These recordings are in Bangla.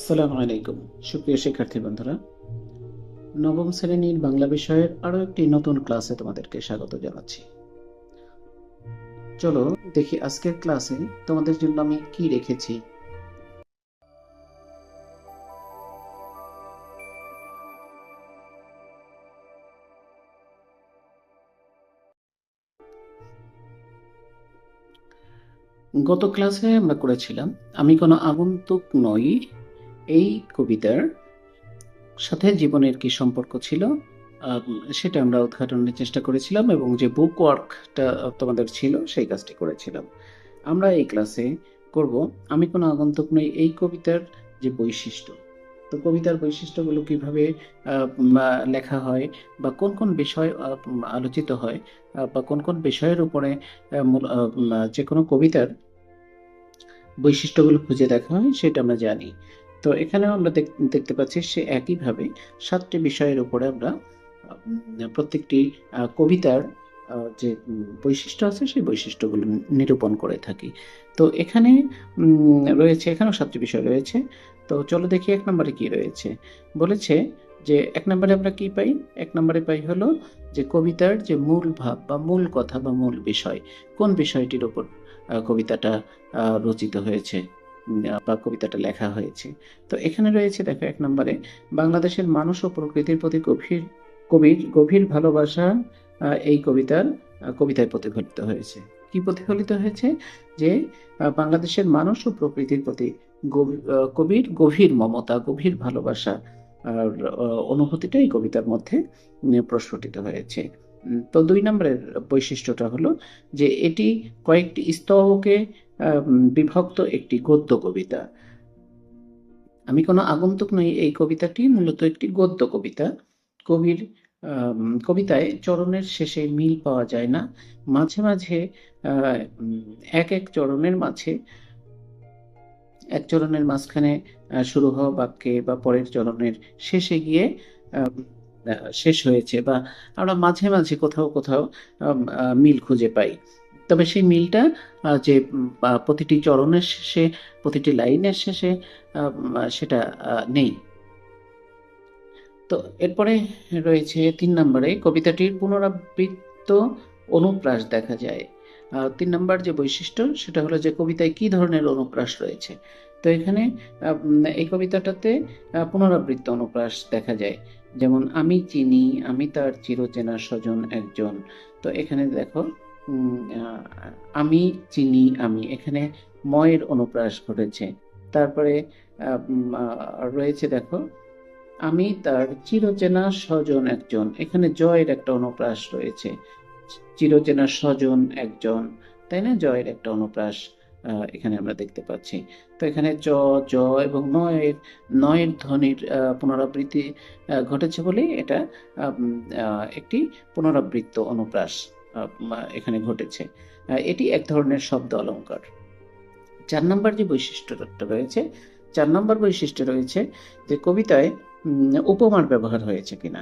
আসসালামু আলাইকুম। সুপ্রিয় শিক্ষার্থী বন্ধুরা, নবম শ্রেণির বাংলা বিষয়ের আরও একটি নতুন ক্লাসে তোমাদেরকে স্বাগত জানাচ্ছি। চলো দেখি আজকের ক্লাসে তোমাদের জন্য আমি কি রেখেছি। গত ক্লাসে আমরা করেছিলাম, আমি কোনো আগন্তুক নই এই কবিতার সাথে জীবনের কি সম্পর্ক ছিল সেটা আমরা উদ্ঘাটনের চেষ্টা করেছিলাম এবং যে বুক ওয়ার্কটা তোমাদের ছিল, সেই কাজটি করেছিলাম। আমরা এই ক্লাসে করব, আমি কোনো আগন্তুক নই, এই কবিতার যে বৈশিষ্ট্য। তো কবিতার বৈশিষ্ট্যগুলো কীভাবে লেখা হয় বা কোন কোন বিষয় আলোচিত হয় বা কোন কোন বিষয়ের উপরে যে কোনো কবিতার বৈশিষ্ট্যগুলো খুঁজে দেখা হয়, সেটা আমরা জানি। তো এখানেও আমরা দেখ- দেখতে পাচ্ছি সে একইভাবে সাতটি বিষয়ের উপরে আমরা প্রত্যেকটি কবিতার যে বৈশিষ্ট্য আছে সেই বৈশিষ্ট্যগুলো নিরূপণ করে থাকি। তো এখানে রয়েছে এখানেও সাতটি বিষয় রয়েছে। তো চলো দেখি এক নম্বরে কি রয়েছে। বলেছে যে এক নম্বরে আমরা কি পাই? এক নম্বরে পাই হলো যে কবিতার যে মূল ভাব বা মূল কথা বা মূল বিষয় কোন বিষয়টির আহ, কবিতাটা রচিত হয়েছে? বা কবিতাটা লেখা হয়েছে। তো এখানে রয়েছে, দেখো, এক নম্বরে, বাংলাদেশের মানুষ ও প্রকৃতির প্রতি গভীর, কবির গভীর ভালোবাসা এই কবিতার কবিতায় প্রতিফলিত হয়েছে। কি প্রতিফলিত হয়েছে? যে বাংলাদেশের মানুষ ও প্রকৃতির প্রতি কবির গভীর মমতা, গভীর ভালোবাসা, আর অনুভূতিটা এই কবিতার মধ্যে প্রস্ফুটিত হয়েছে। তো দুই নম্বরের বৈশিষ্ট্যটা হলো যে এটি কয়েকটি স্তবকে বিভক্ত একটি গদ্য কবিতা। আমি কোনো আগন্তুক নই এই কবিতাটি, মূলত একটি গদ্য কবিতা। কবির কবিতায় চরণের শেষে মিল পাওয়া যায় না। মাঝে মাঝে এক এক চরণের মাঝে, এক চরণের মাঝখানে শুরু হওয়া বাক্যে বা পরের চরণের শেষে গিয়ে শেষ হয়েছে বা আমরা মাঝে মাঝে কোথাও কোথাও মিল খুঁজে পাই। তবে সেই মিলটা যে প্রতিটি চরণের শেষে, প্রতিটি লাইনের শেষে সেটা নেই। তো এরপরে রয়েছে তিন নম্বরে, কবিতাটির পুনরাবৃত্ত অনুপ্রাস দেখা যায়। তিন নম্বর যে বৈশিষ্ট্য, সেটা হলো যে কবিতায় কি ধরনের অনুপ্রাস রয়েছে। তো এখানে এই কবিতাটাতে পুনরাবৃত্ত অনুপ্রাস দেখা যায়। যেমন আমি চিনি, আমি তার চিরচেনা স্বজন একজন। তো এখানে দেখো আমি চিনি, আমি। এখানে ময়ের অনুপ্রাস ঘটেছে। তারপরে রয়েছে দেখো, আমি তার চিরচেনা স্বজন একজন। এখানে জয়ের একটা অনুপ্রাস রয়েছে। চিরচেনা স্বজন একজন। তাই না? জয়ের একটা অনুপ্রাস। এখানে আমরা দেখতে পাচ্ছি। তো এখানে চ জ এবং নয়ের নয়ের ধ্বনির পুনরাবৃত্তি ঘটেছে বলেই এটা একটি পুনরাবৃত্ত অনুপ্রাস এখানে ঘটেছে। এটি এক ধরনের শব্দ অলঙ্কার চার নম্বর যে বৈশিষ্ট্যটা রয়েছে, চার নম্বর বৈশিষ্ট্য রয়েছে যে কবিতায় উপমার ব্যবহার হয়েছে কিনা।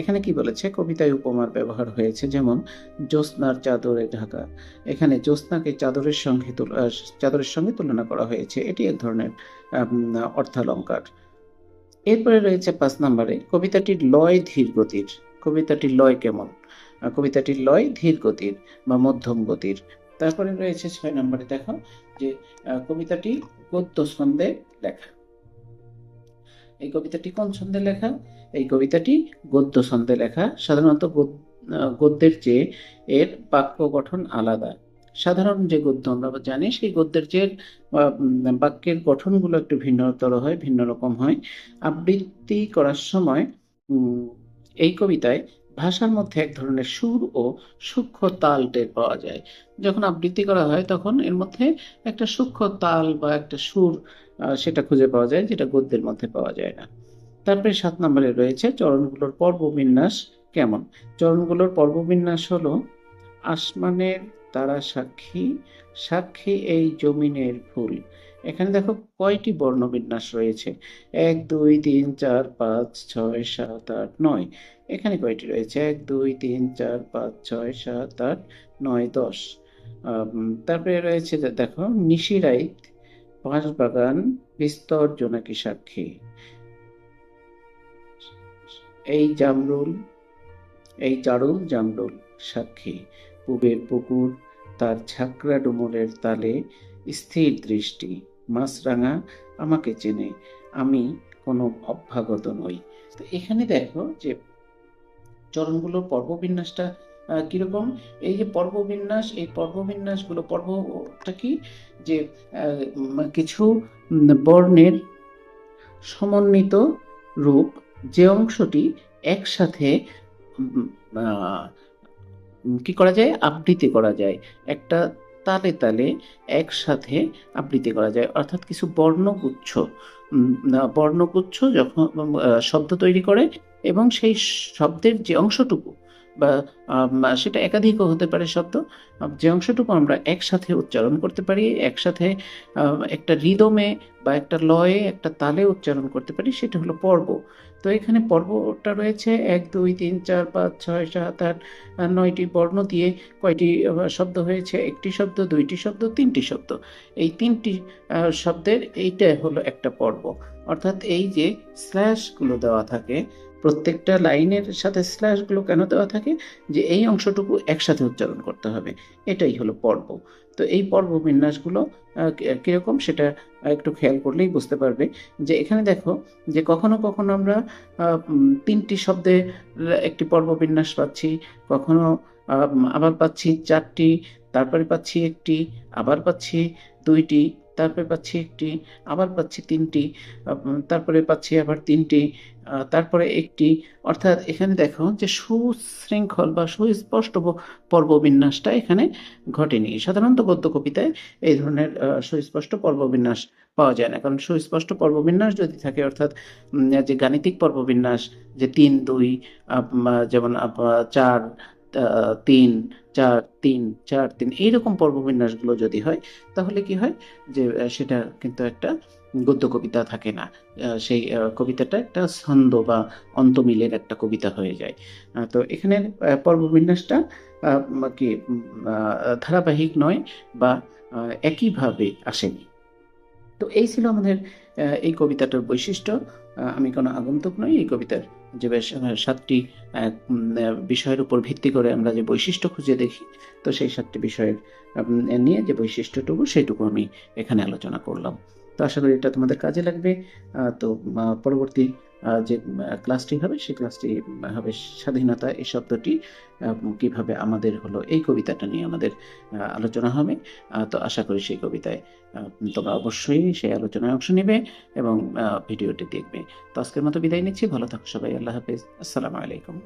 এখানে কি বলেছে? কবিতায় উপমার ব্যবহার হয়েছে, যেমন, জ্যোৎস্নার চাদরে ঢাকা। এখানে জ্যোৎস্নাকে চাদরের সঙ্গে চাদরের সঙ্গে তুলনা করা হয়েছে। এটি এক ধরনের অর্থালঙ্কার। এরপরে রয়েছে পাঁচ নম্বরে, কবিতাটির লয় ধীর গতির। কবিতাটির লয় কেমন? কবিতাটির লয় ধীর গতির বা মধ্যম গতির। তারপরে রয়েছে ছয় নম্বরে, দেখো, যে কবিতাটি গদ্য ছন্দে লেখা। এই কবিতাটি কোন ছন্দে লেখা? এই কবিতাটি গদ্য ছন্দে লেখা। সাধারণত গদ- গদ্যের চেয়ে এর বাক্য গঠন আলাদা। সাধারণ যে গদ্য আমরা জানি, সেই গদ্যের যে বাক্যের গঠনগুলো একটু ভিন্নতর হয়, ভিন্ন রকম হয়। আবৃত্তি করার সময় এই কবিতায় ভাষার মধ্যে এক ধরনের সুর ও সূক্ষ্ম তাল টের পাওয়া যায়। যখন আবৃত্তি করা হয়, তখন এর মধ্যে একটা সূক্ষ্ম তাল বা একটা সুর সেটা খুঁজে পাওয়া যায়, যেটা গদ্যের মধ্যে পাওয়া যায় না। তারপরে সাত নম্বরে রয়েছে, চরণগুলোর পর্ববিন্যাস কেমন? চরণগুলোর পর্ববিন্যাস হলো, আসমানের তারা সাক্ষী সাক্ষী এই জমিনের ফুল। এখানে দেখো কয়টি বর্ণবিন্যাস রয়েছে? এক, দুই, তিন, চার, পাঁচ, ছয়, সাত, আট, নয়। এখানে কয়টি রয়েছে? এক, দুই, তিন, চার, পাঁচ, ছয়, সাত, আট, নয়, দশ। তারপরে রয়েছে দেখো, নিশিরাইত, বাঁশবাগান, বিস্তর জোনাকি সাক্ষী এই জামরুল, এই চারুল জামরুল সাক্ষী। পুবের পুকুর, তার ঝাঁকড়া ডুমুরের তালে স্থির দৃষ্টি। মাছরাঙা আমাকে চেনে। আমি কোনো অভ্যাগত নই। তো এখানে দেখো যে চরণগুলোর পর্ববিন্যাসটা কীরকম? এই যে পর্ববিন্যাস, এই পর্ববিন্যাসগুলো, পর্বটা কি? যে কিছু বর্ণের সমন্বিত রূপ, যে অংশটি একসাথে কি করা যায়? আবৃত্তি করা যায়। একটা তালে তালে একসাথে আবৃত্তি করা যায়। অর্থাৎ কিছু বর্ণগুচ্ছ বর্ণগুচ্ছ যখন শব্দ তৈরি করে এবং সেই শব্দের যে অংশটুকু বা সেটা একাধিকও হতে পারে শব্দ যে অংশটুকু আমরা একসাথে উচ্চারণ করতে পারি, একসাথে একটা রিদমে বা একটা লয়ে একটা তালে উচ্চারণ করতে পারি, সেটা হলো পর্ব। তো এখানে পর্বটা রয়েছে এক, দুই, তিন, চার, পাঁচ, ছয়, সাত, আট, নয়টি বর্ণ দিয়ে কয়টি শব্দ হয়েছে? একটি শব্দ, দুইটি শব্দ, তিনটি শব্দ। এই তিনটি শব্দের এইটা হলো একটা পর্ব। অর্থাৎ এই যে স্ল্যাশগুলো দেওয়া থাকে প্রত্যেকটা লাইনের সাথে স্ল্যাশগুলো কেন দেওয়া থাকে? যে এই অংশটুকু একসাথে উচ্চারণ করতে হবে। এটাই হলো পর্ব। তো এই পর্ব বিন্যাসগুলো কীরকম সেটা একটু খেয়াল করলেই বুঝতে পারবে। যে এখানে দেখো, যে কখনো কখনো আমরা তিনটি শব্দে একটি পর্ব বিন্যাস পাচ্ছি। কখনো আবার পাচ্ছি চারটি, তারপরে পাচ্ছি একটি, আবার পাচ্ছি দুইটি তারপরে পাচ্ছি একটি, আবার পাচ্ছি তিনটি তারপরে পাচ্ছি আবার তিনটি তারপরে একটি। অর্থাৎ এখানে দেখো যে সুশৃঙ্খল বা সুস্পষ্ট পর্ববিন্যাসটা এখানে ঘটেনি। সাধারণত গদ্য কবিতায় এই ধরনের সুস্পষ্ট পর্ববিন্যাস পাওয়া যায় না। কারণ সুস্পষ্ট পর্ববিন্যাস যদি থাকে, অর্থাৎ যে গাণিতিক পর্ববিন্যাস, যে তিন, দুই যেমন চার তিন, চার তিন চার, তিন, এইরকম পর্ববিন্যাসগুলো যদি হয়, তাহলে কি হয় যে সেটা কিন্তু একটা গদ্য কবিতা থাকে না। সেই কবিতাটা একটা ছন্দ বা অন্তমিলের একটা কবিতা হয়ে যায়। তো এখানে পর্ববিন্যাসটা কি ধারাবাহিক নয় বা একইভাবে আসেনি। তো এই ছিল আমাদের এই কবিতাটার বৈশিষ্ট্য। আমি কোনো আগন্তুক নই, এই কবিতার যে সাতটি বিষয়ের উপর ভিত্তি করে আমরা যে বৈশিষ্ট্য খুঁজে দেখি, তো সেই সাতটি বিষয়ের নিয়ে যে বৈশিষ্ট্যটুকু সেইটুকু আমি এখানে আলোচনা করলাম। তো আশা করি এটা তোমাদের কাজে লাগবে। তো পরবর্তী যে ক্লাসটি হবে, সেই ক্লাসটি হবে স্বাধীনতা। এই শব্দটি কীভাবে আমাদের হলো, এই কবিতাটা নিয়ে আমাদের আলোচনা হবে। তো আশা করি সেই কবিতায় তোমরা অবশ্যই সেই আলোচনায় অংশ নেবে এবং ভিডিওটি দেখবে। তো আজকের মতো বিদায় নিচ্ছি। ভালো থাকো সবাই। আল্লাহ হাফেজ। আসসালামু আলাইকুম।